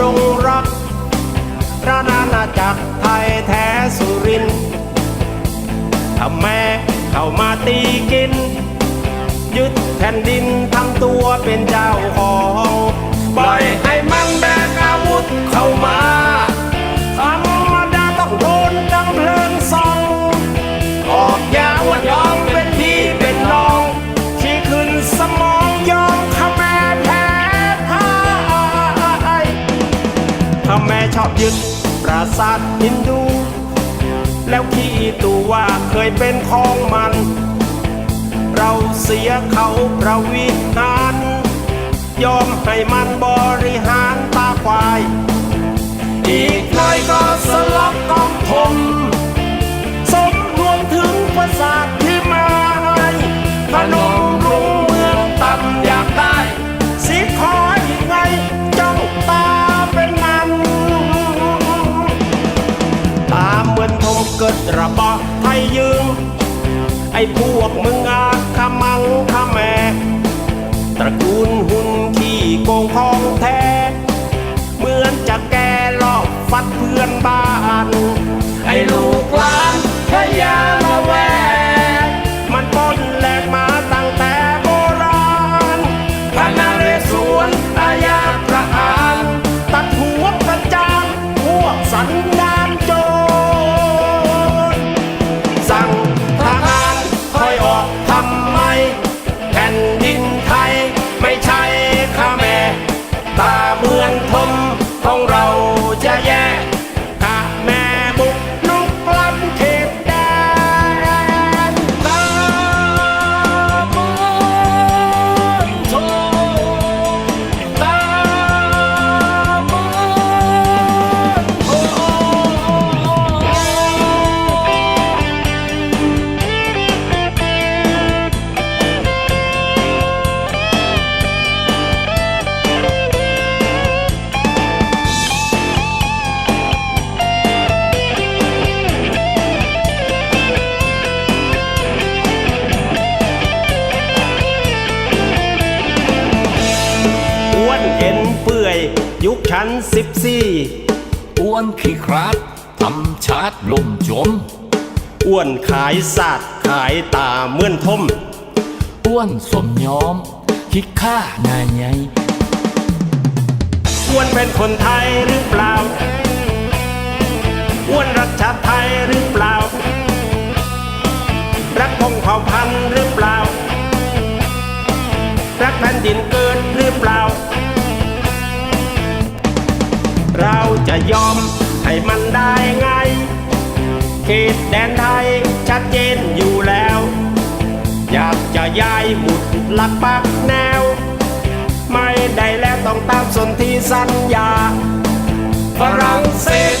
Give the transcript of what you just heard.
ดงรักราชอาณาจักรไทยแท้สุรินทร์ถ้าแม่เข้ามาตีกิน ยึดแผ่นดินทำตัวเป็นเจ้าของปล่อยให้มันแบกอาวุธเข้ามา ยึดปราสาทฮินดู แล้วขี้ตัว่าเคยเป็นของมัน เราเสียเขาประวิหาร ยอมให้มันบริหารตาควาย อีกหน่อยก็สลับกองผม ยยืม ไอ้พวกมึงอาขมังขแม่ตระกูลหุ่นขี้โกงขอ ยยุคชั้นสิบสี่อ้วนขี้คราดทำชาติลมจม อ้วนขายศาสตร์ขายตาเหมือนทม อ้วนสมยอม คิดค่าหน้าใหญ่อ้วนเป็นคนไทยหรือเปล่า อ้วนรักชาติไทยหรือเปล่า รักพงเผ่าพันธุ์หรือ ให้มันได้ไงเขตแดนไทยชัดเจนอยู่แล้ว อยากจะย้ายหมุดหลักปักแนว ไม่ได้แล้วต้องตามสนที่สัญญาฝรั่งเศส